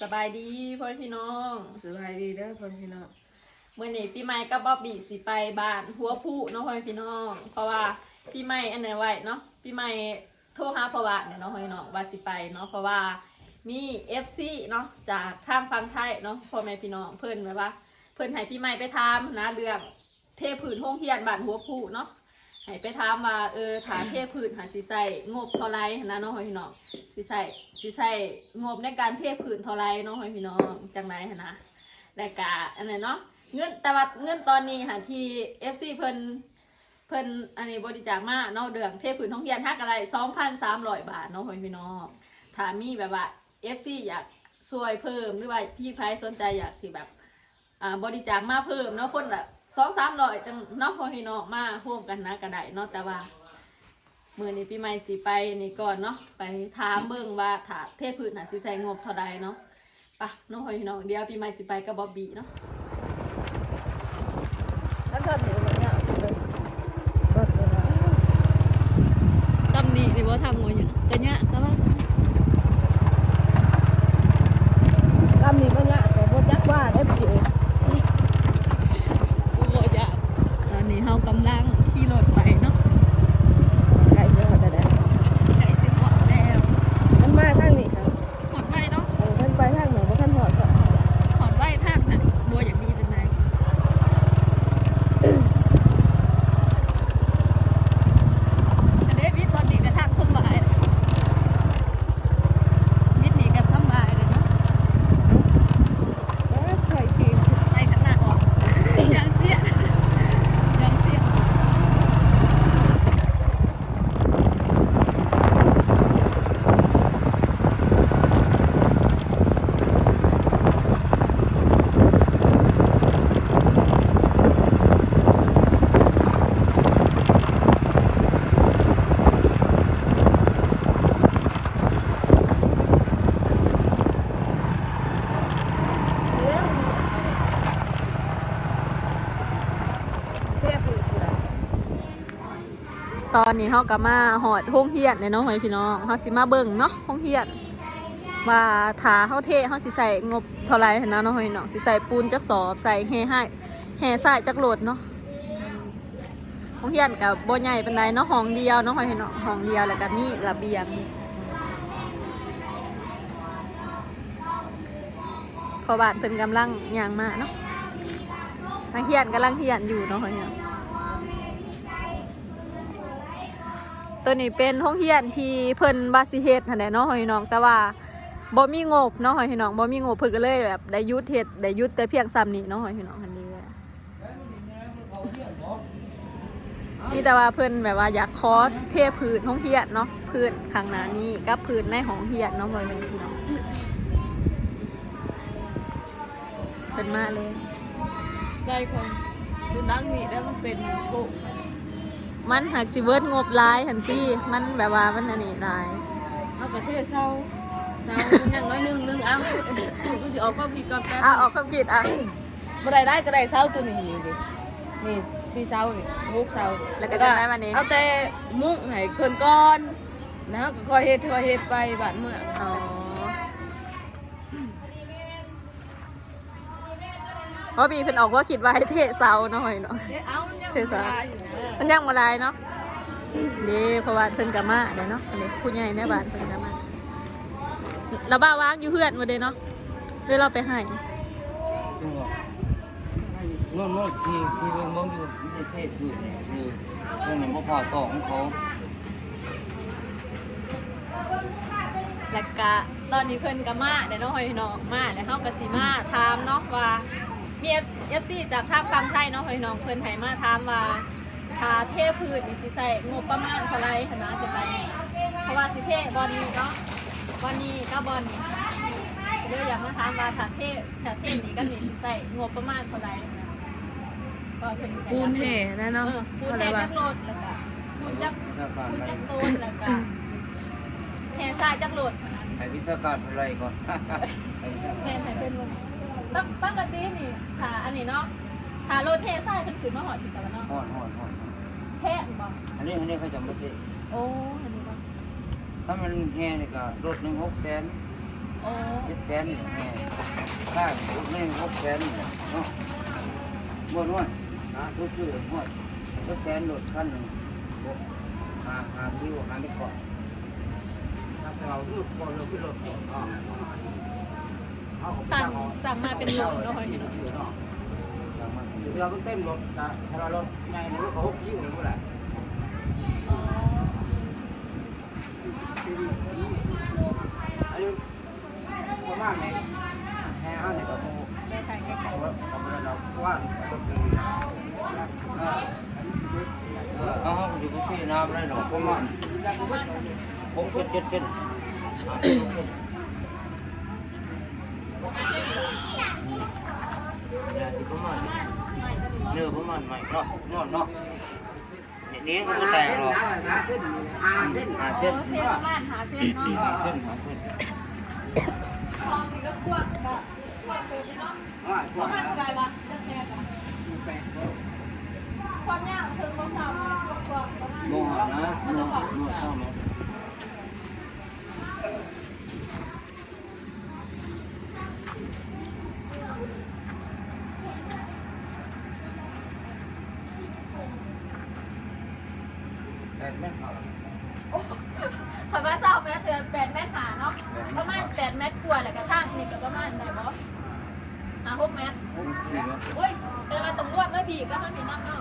สบายดีพ่อพี่น้องสบายดีเด้อพ่อพี่น้องเมื่อนี้พี่ไม้กับบ๊อบบี้สิไปบ้านหัวผู้เน้องพ่อพี่น้อง เพราะว่าพี่ไม้อันไหนไว้เนาะพี่ไม้โทรหาพ่อว่าเนี่ยเนาะพ่อพี่น้องว่าสิไปเนาะเพราะว่ามี FC เนาะจากทางฝั่งไทยเนาะพ่อแม่พี่น้องเพิ่นแบบว่า เพิ่นให้พี่ไม้ไปถามนะเรื่องเทผืนห้องเฮียนบ้านหัวผู้เนาะ ให้ไปถามว่าเออถาเทผืนหาสิใส่งบเท่าไรนะนาะพ่อพี่น้องสิใส่สิใส่งบในการเทผืนเท่าไรนาะพ่อพี่น้องจังไรนนะและกะอันนั้นเนาะเงินแต่ว่าเงินตอนนี้ค่ะที่ FC เพิ่นเพิ่นอันนี้บริจาคมาเนาะเดืองเทพื้นท้องเรียนทักอะไร2,300บาทนาะพ่อพี่น้องถามีแบบว่า FC อยากช่วยเพิ่มหรือว่าพี่ไพายสนใจอยากสิแบบอ่าบริจาคมาเพิ่มเนาะคนละ 2-300จังเนาะพ่อพี่น้องมาร่วมกันนะกระไดเนาะแต่ว่ามื้อนี้ปีใหม่สีไปนี่ก่อนเนาะไปถามเบิ่งว่าถาเทพื้นน่ะสิใช้งบเท่าใดเนาะปะน้องหอยพี่น้องเดี๋ยวปีใหม่สีไปกับบอบบี้เนาะ ท่านทอดเหนียวแบบเนี้ยเลยรถเลยนะ ตำนี้สิบ่ทำงอย่างกะยะแต่ว่า ลำนี้ก็เนี้ยแต่บ่จักว่าได้ปีเอง สิบ่ยะตอนนี้เฮากำลังขี่รถไปเนาะ ไก่เยอะแต่ได้ ใกล้สิฮอดแล้ว มันมาทางนี้ครับ ฮอดไว้เนาะ เออท่านไปทางหนูบ่ท่านหอดก็ ฮอดไว้ทางน่ะบ่อย่างนี้เป็นไงอันนี้วิทย์ตอนนี้ก็ทางสำบายวิทย์นี่ก็สำบายเลยเนาะ เอ้ยไข่ปีน ในขณะออกยังเสียยังเสีย เทียบปีกเลย ตอนนี้เฮาก็มาหอดห้องเฮียนเนี่ยเนาะพี่น้องเฮาสิมาเบิ่งเนาะห้องเฮียนว่าถาเฮาเทเฮาสิใส่งบเท่าไรนนะเนาะพี่น้องสิใส่ปูนจักสอบใส่แห่ให้แห่ทรายจักโหลดเนาะห้องเฮียนกับบ่ใหญ่เปานใดเนาะห้องเดียวเนาะพี่น้องห้องเดียวแล้วก็มีระเบียงพอบานเพิ่นกำลังยางมาเนาะนักเฮียนกำลังเฮียนอยู่เนาะพี่น้อง ตัวนี้เป็นห้องเฮียนที่เพิ่นบาสิเฮ็ดหั่นแหละเนาะหอยน้อง แต่ว่าบ่มีงบเนาะหอยน้องบ่มีงบเพิ่นก็เลยแบบได้ยุดเฮ็ดได้ยุดแต่เพียงซ้ำนี้เนาะหอยน้องอันนี้นี่แต่ว่าเพิ่นแบบว่าอยากขอเทพื้นห้องเฮียนเนาะพื้นข้างหน้านี้กับพื้นในห้องเฮียนเนาะหอยน้องพี่น้องเพิ่นมาเลยได้คนดูนั่งนี่แล้วมันเป็นโก มันหักสิเวิร์ดงบหลายทันทีมันแบบว่ามันอันนี้หลายเอากระเทศเศร้าเศร้าอย่างน้อยหนึงหนึงเอากูสิออกความคิดก่อนแป๊บอะออกความคิดอะบ่ได้ได้ก็ได้เศร้าตัวนี้นี่ดินี่สี่เศร้านี่หกเศร้าแล้วก็จะได้วันนี้เอาแต่มุ้งให้เพิ่นก่อนนะก็ค่อยเฮ็ดค่อยเฮ็ดไปบ้านเมืองอ๋อเราะบีเพิ่นออกว่าคิดว่าให้เทเสาหน่อยเนาะเฮ็ดเอามันยังเทศะเวลาอยู่นะมันยังมาลายเนาะเดีเพราะว่าเพิ่นกะมาเด้เนาะอันนี้ผู้ใหญ่ในบ้านเพิ่นกะมาแล้วบ้าวางอยู่เพื่อนมาเด้เนาะเดี๋ยวเราไปให้จังหวะโน่นโน่นที่ที่เมืองมองอยู่ที่เทศพืชเนี่ยคือเรื่องนั้นก็พอต่อของเขาแล้วก็ตอนนี้เพิ่นกะมาเด้เนาะพี่น้องมาแล้วเฮาก็สิมาถามเนาะว่า มี FC จากทางฝั่งไทยเนาะพี่น้องเพิ่นให้มาถามว่าถ้าเทพืชนี่สิใส่งบประมาณเท่าไหร่หั้นนะจะไปเพราะว่าสิเทบอลนี้เนาะบอลนี้ก็บอลนี้เดี๋ยวอยากมาถามว่าถ้าเทถ้าเทนี้ก็นี่สิใส่งบประมาณเท่าไหร่นะก็เพิ่นก็อยากปูนแห่นะเอเนาะอปูนอะไรแห่วะจักรถแล้วก็ปูนจักวิชาการปูนอะไรจักรต้นแล้วก็แห่ทรายจักรถให้วิชาการอะไรก่อนให้วิชาแห่การให้เป็นวัน ปกปกตินี่ถ้าอันนี้เนาะถ้ารถเททรายเพิ่นขึ้นมาหอดผิดกันเนาะหอดหอดหอดแพงบ่อันนี้อันนี้เขาจะไม่เทศโอ้อันนี้บ่ถ้ามันแห่นี่ก็รถหนึ่งหกแสนโอ้เจ็ดแสนนี่แน่ข้างรถแม่งหกแสนนี่เนาะบ่น้อยนะตัวซื้อน้อยตัวแสนรถคันหนึ่งบ่หาหาที่ว่าหาไม่ก่อนถ้าเราลูกก่อนเราขึ้นรถก่อนอะเอา สั่งสั่งมาเป็นโหลเนาะพ่อพี่น้องเต็มรถจะถ้าเรารถใหญ่เนี่ยก็หกชิ้วนี่ก็แหละอ๋ออายุประมาณนี้แห่ห้าเนี่ยก็โมได้ถ่ายใกล้เอาไว้าไว้เราว่านก็คือเอาห้องอยู่ที่น้ำได้หรอประมาณหกส้นเจ็ดเส้นเนี่ยที่ประมาณนี้ เนื้อประมาณใหม่เนาะนอนเนาะเนี่ยนี้ก็ไม่แตกหรอกหาเส้นหาเส้นโอเคประมาณหาเส้นเนาะหาเส้นหาเส้นทองนี่ก็กว้างก็กว้างเกินไปเนาะประมาณเท่าไหร่วะจักแรกอะความยาวถึงบ่สามกว่าประมาณโมหะนะมันโมจะบอหะ กโมหะเนาะแปดเมตรเท่าไหร่คำว่าเศร้าแมตรเถือนแปดเมตรหาเนาะประมาณแปดเมตรกว่าแหละกระทั่งนี่ก็ประมาณไหนบ่อะหกเมตรสี่เมตรโอ้ยแต่ว่าตำรวจไม่ผีก็มันผีน้ำเนาะ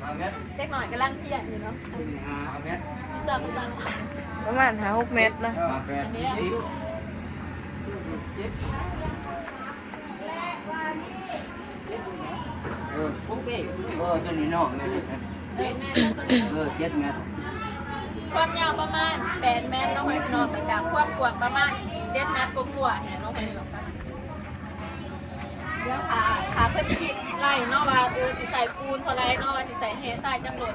ห้าเมตรเด็กหน่อยกำลังเที่ยงอยู่เนาะห้าเมตรมีเสิร์ฟมีสั่งประมาณหาหกเมตรนะห้าแปดสิบเออโอเคเออตัวนี้นาะเนี่ยเจ็ดเมตรแล้วตัวนี้เออเจ็ดเมตรความยาวประมาณแปดเมตรน้องพี่น้องไปจากความกว้างประมาณเจ็ดเมตรกว่าเนี่ยน้องพี่น้องเดี๋ยวขาขาเพิ่มคิดไล่นาะว่าเออสิใส่ปูนเท่าไรนาะว่าสิใส่เฮทรายจังหลด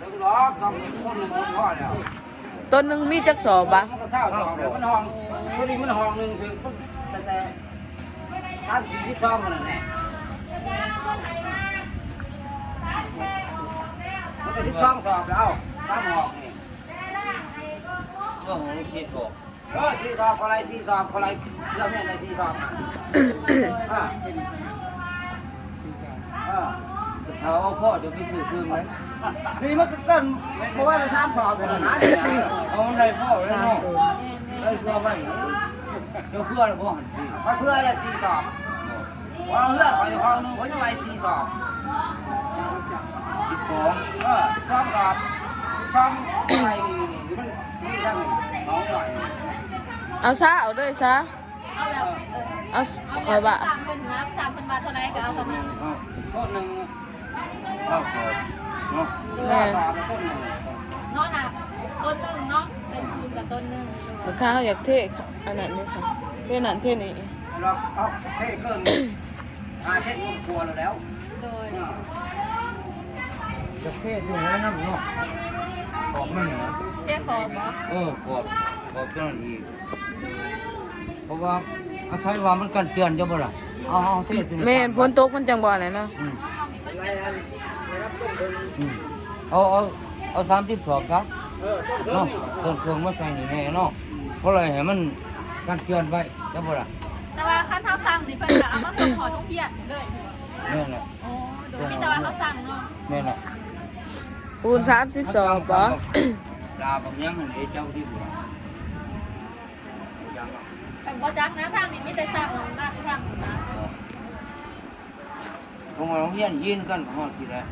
ถึงล้อต้องต้นหนึ่งพ่อแล้ว ต้นหนึงมีจักสอบบะมันก็เศร้าสองเดี๋ยวมันห้องตัวนี้มันห้องหนึ่งถึงแต่แต่สามสี่สิบสองกันแน่มันก็สิบสองสอบแล้วสามห้องนี่ก็ห้องสี่สอบเออสี่สอบคนไรสี่สอบคนไรเรื่องนี้ในสี่สอบอ่าอ่า เอาพ่อจะไปซื้อคืนไหมนี่มันก็เกินเพราะว่ามันสามสอบเลยนะเอาในพ่อเลยสามเนาะตัวได้เพื่อไว้เดี๋ยวเพื่อแล้วบ่หันทีไปเพื่อละสี่สอบว่าเพื่อนไปในห้องนึงเขาจะไปสี่สอบสิบสองเออสองสอบสองอะไรนี่นี่นี่มันสี่ช่างน้องหน่อยเอาซะเอาด้วยซะเอาแบบเออเอาเอาคอยบะสามเป็นนะสามเป็นบาทเท่าไรก็เอาเท่านั้นโทษหนึ่ง เท่าสอบเนาะเท่สอบต้นหนึ่งเนาะนะต้นหนึ่งเนาะเป็นคูณกับต้นหนึ่งราคาเขาอยากเทอันนั้นนี่ซะเทศนั้นเทนี้เราเอาเท่เกินอาเช่นกลัวเราแล้วโดย จะเท่อยู่แล้วนั่นเนาะขอบมันเหรอเรียกขอบ่เออกดกดเตือนอีก เพราะว่าอาศัยว่ามันกันเตือนจะบ่ล่ะเอาเอาเทศอยู่แม่นฝนตกมันจังบ่อะไหนเนาะอืม อืมเอาเอาเอาสามสิบสองครับเนาะต้นเครื่องมาใส่นี่แน่เนาะเพราะอะไรให้มันกันเตือนไว้จะบ่ล่ะแต่ว่าขั้นเท้าสั่งนี่เพิ่นจะเอามาส่งหอทุกเที่ยงเลยแม่นแหละโอ้โดยมีแต่ว่าเขาสั่งเนาะแม่นแหละปูน30สอบบ่ลาบางยังหันเด้เจ้าที่บ่ล่ะยังอะแต่บ่จักนะทางนี้มีแต่สั่งมากสั่งนะ ผมว่าโรงเรียนยืนกันฮอดที่แล้ว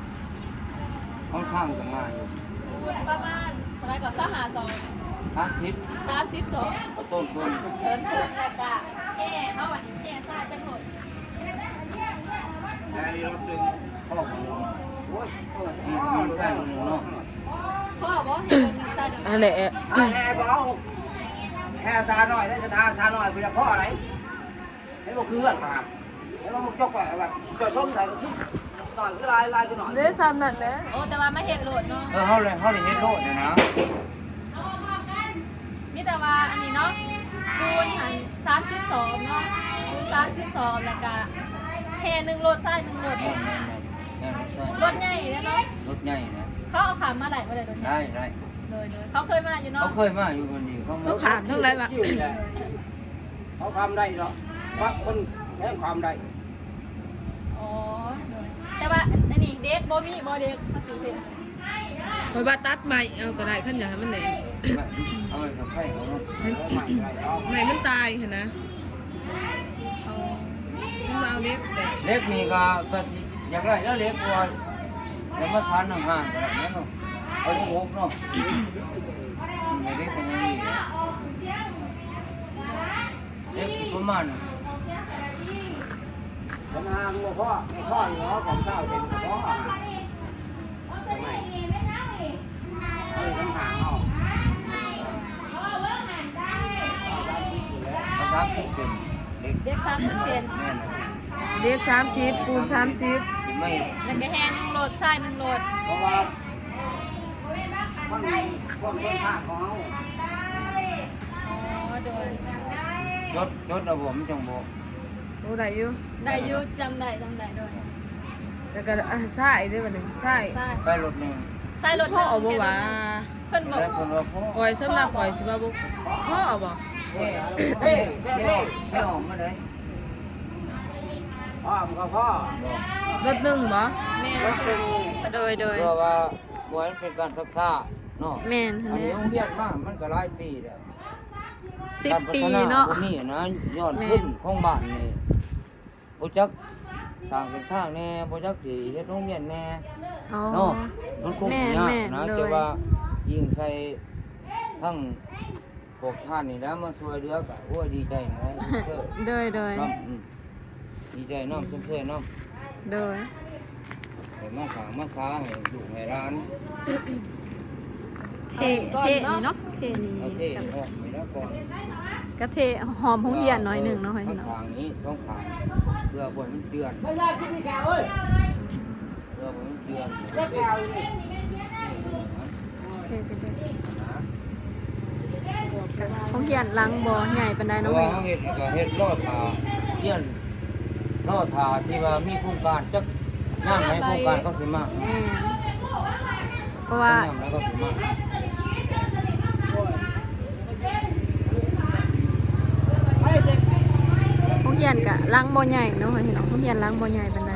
เขาทางกันง่ายอยู่ประมาณเท่าไรก่อนสหาสองสามสิบสามสิบสองเอาต้นเครื่องเดินเพิ่มแล้วก็แก่เนาะวันนี้แก่ซ่าจังหมดแค่รถดึงพ่อของโอ้ยนี่มันใส่หนึ่งเนาะพ่อบอกให้เดินหนึ่งซ่าเดินอันนี้แห่บอกแห่ซาหน่อยได้ชนะซาหน่อยเป็นพ่ออะไรให้บอกเพื่อนมาครับให้บอกจกไปแบบจะส้มใส่ก็ทิ้ง หน่อยก็ลายลายก็หน่อยเด้ซ้ำนั่นเด้โอ้แต่ว่าไม่เห็นโหลดเนาะเออเขาเลยเขาเลยเฮ็ดโลดเนี่ยนะมีแต่ว่าอันนี้เนาะคูณหันสามสิบสองเนาะคูณสามสิบสองแล้วก็แห่หนึ่งรถใช่หนึ่งรถแม่นแม่นแม่นใช่รถใหญ่เลยเนาะรถใหญ่นะเขาเอาขามมาไหลมาเลยรถใหญ่ได้ได้เลยเลยเขาเคยมาอยู่เขาเนาะเคยมาอยู่คนนี้เขาเขาขามทั้งไรวะคิวนี่แหละเขาทำได้หรอกว่าคนแห่งความได้อ๋อเลย แต่ว่าอันนี้เด็กโบมีโบเด็กมาสิเด็กคอยว่าตัดใหม่เอาก็ได้ขั้นอย่างให้มันแหน่เอาไปกับไข่เขาเนาะเขาใหม่ได้เนาะใหม่มันตายเห็นนะมันมาเอาเล็กแต่เล็กนี่ก็ก็สิอยากได้แล้วเล็กกว่าแล้วมาสานห่างๆกันแล้วเนาะเอาลูกหกเนาะไม่เล็กกันยังดีเล็กสิประมาณ ปัญหาหัวพ่อพ่ออยู่เนาะของเศร้าเซ็นกับพ่ออะทำไมเออต้องหางเอาสามสิบเซนเด็กสามสิบเซนแม่นเล็กสามชิปปูนสามชิปสิไม่แล้วก็แห่หนึ่งรถใช่หนึ่งรถเพราะว่าคนคนคนทางของเขาอ๋อโดจดจดเอาผมจังบ่โอ้ได้อยู่ได้อยุจำได้จำได้โดยแล้วก็อะใช่ด้วยวันหนึ่งใช่ใช่ใส่รถหนึ่งใช่รถพ่อเอาบ่ว่าเพิ่นบอกแล้วคนว่าพ่อปล่อยสำหรับปล่อยสิบ่าบ่พ่อเอาบ่เฮ้ยเฮ้ยแค่ไม่อนี้อกไม่ออกมาเลยพ่อมันก็พ่อรถหนึ่งบ่แม่รถเป็นโดยโดย เพื่อว่าหวยมันเป็นการศึกษาเนาะแม่นอันนี้โรงเรียนมามันก็หลายปีแล้ว สิบการพัปีฒนาเนาะ บ่นี่นะยอดแม่ขึ้นของบ้านนี่บ่จักสร้างเส้นทางแน่บ่จักสิเฮ็ดโรงเรียนแน่อ๋อ เนาะมันคงสิยากแม่นนะแม่นแต่โดยว่ายิ่งใส่ทั้งพวกท่านนี่แล้วมาช่วยเหลือก็โอ้ยดีใจนะเชื่อ โดยโดยน้ำอืมดีใจน้ำเพื่อนๆน้โดยำแต่มาสร้างมาสาให้ลูกให้ร้าน เทเทนี่เนาะเทนี่เอาเท่ออกไปแล้วก่อนก็เทหอมหงเหียนหน่อยหนึ่งเนาะให้ข้างเนาะทางนี้สองขางเพื่อบนมันเดือนไม่ได้กินนี่แกเอ้ยเพื่อบนมันเดือนเล็กแกวนี่เทไปเด้หงเหียนลังบ่ใหญ่ปานใดเพเนาะราะว่าให้เขาเห็ดก็เห็ดล่อทาเยี่ยนล่อทาที่ว่ามีโครงการจักย่างให้โครงการเขาสิมาแม่ เพราะว่าย่างแล้วก็สิมาให้เด็กหงเหียนกะลังบ่ใหญ่เนาะให้เนาะหงเหียนลังบ่ใหญ่ปานใด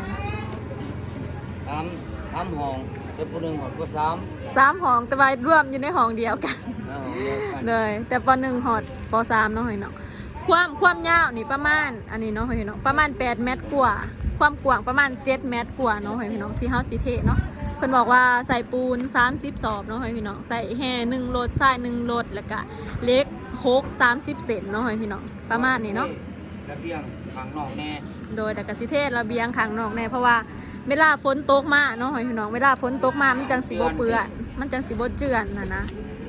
สามสามห้องแต่ผู้หนึ่งหอดก็สามสามห้องแต่ว่ารวมอยู่ในห้องเดียวกันนะห้องเดียวกันเลยแต่ปหนึ่งหอดปสามเนาะเฮ้ยเนาะความความยาวนี่ประมาณอันนี้เนาะเฮ้ยเนาะประมาณ8เมตรกว่า ความกว้างประมาณ7เมตรกว่าเนาะเฮ้ยพี่น้องที่เฮาสิเทเนาะ เพิ่นบอกว่าใส่ปูน 30สอบเนาะเฮ้ยพี่น้องใส่แห่หนึ่งรถทรายหนึ่งรถแล้วก็เหล็ก6 30เซนเนาะเฮ้ยพี่น้องประมาณนี้เนาะระเบียงข้างนอกแน่โดยแต่กสิเทศระเบียงข้างนอกแน่เพราะว่าเวลาฝนตกมาเนาะเฮ้ยพี่น้องเวลาฝนตกมามันจังสิบ่เปื้อนมันจังสิบ่เจือนน่ะนะ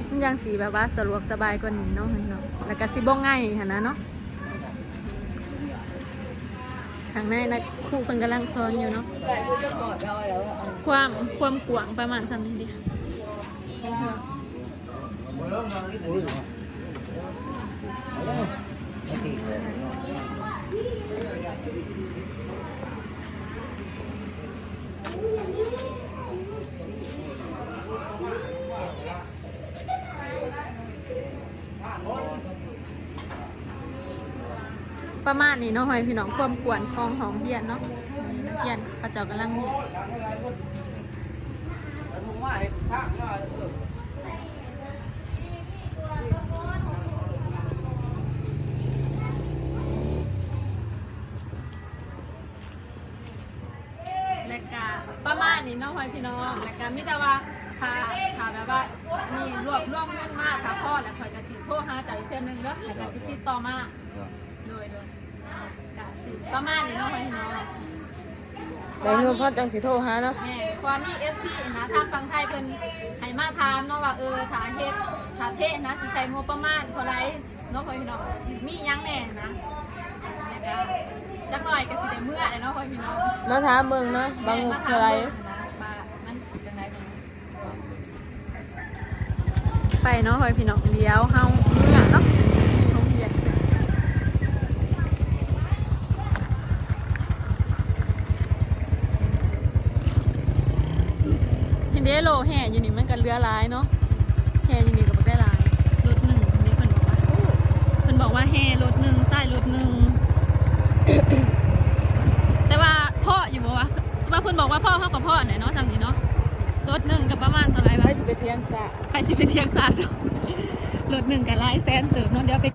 มันจังสิแบบว่าสะดวกสบายกว่านี้เนาะเฮ้ยพี่น้องแล้วก็สิบ่ง่ายหั่นนะเนาะ ทางในนะครูเพิ่นกำลังสอนอยู่เนาะได้ผู้จะกอดเราแล้วเอาความความกว้างประมาณสามนี้ดิ ประมาณนี้เนาะหอยพี่น้องความกวนของหองเฮียนเนาะนี่นักเรียนเขาเจ้ากำลังเรียนลุงว่าเห็นทางว่าเออและกะประมาณนี้เนาะหอยพี่น้องและกะมิต่ว่าถ้าถ้าแบบว่าอันนี้รวบรวมเงินมาถ้าพ่อแล้วคอยกะสิโทรหาใจเทื่อนึงเด้อแล้วกะสิติดต่อมาโดยโดย กะสิประมาณนี้เนาะหอยพี่น้องได้เงินพ่อจังสิโทรหาเนาะแม่ความมี FC นะทางฝั่งไทยเพิ่นให้มาถามเนาะว่าเออถ้าเฮ็ดถ้าเทศนะสิใช้งบประมาณเท่าไหร่เนาะพ่อพี่น้องสิมีหยังแหน่นะแล้วก็จักหน่อยก็สิได้เมื่อเลยเนาะพ่อพี่น้องมาถามเบิ่งเนาะบางแม่มาถามเท่าไหรเบิ่งนะว่ามันจังไดจังไดไปเนาะพ่อพี่น้องเดี๋ยวเฮาเมื่อเนาะมีโรงเรียน เดโลแห่อยู่นี่มันก็เรือร้ายเนาะแห่อยู่นี่ก็บ่ได้ร้ายรถหนึ่งคนนี้เพิ่นบอกว่าเพิ่นบอกว่าแห่รถหนึ่งใส่รถหนึ่งแต่ว่าพ่ออยู่บ่วะแต่ว่าเพิ่นบอกว่าพ่อเขากับพ่อไหนเนาะจำนี้เนาะรถหนึ่งก็ประมาณเท่าไหร่ไปวะสิไปเที่ยงซะ ใครสิไปเที่ยงซากเนาะรถหนึ่งก็หลายแสนเติบเนาะเดี๋ยวไป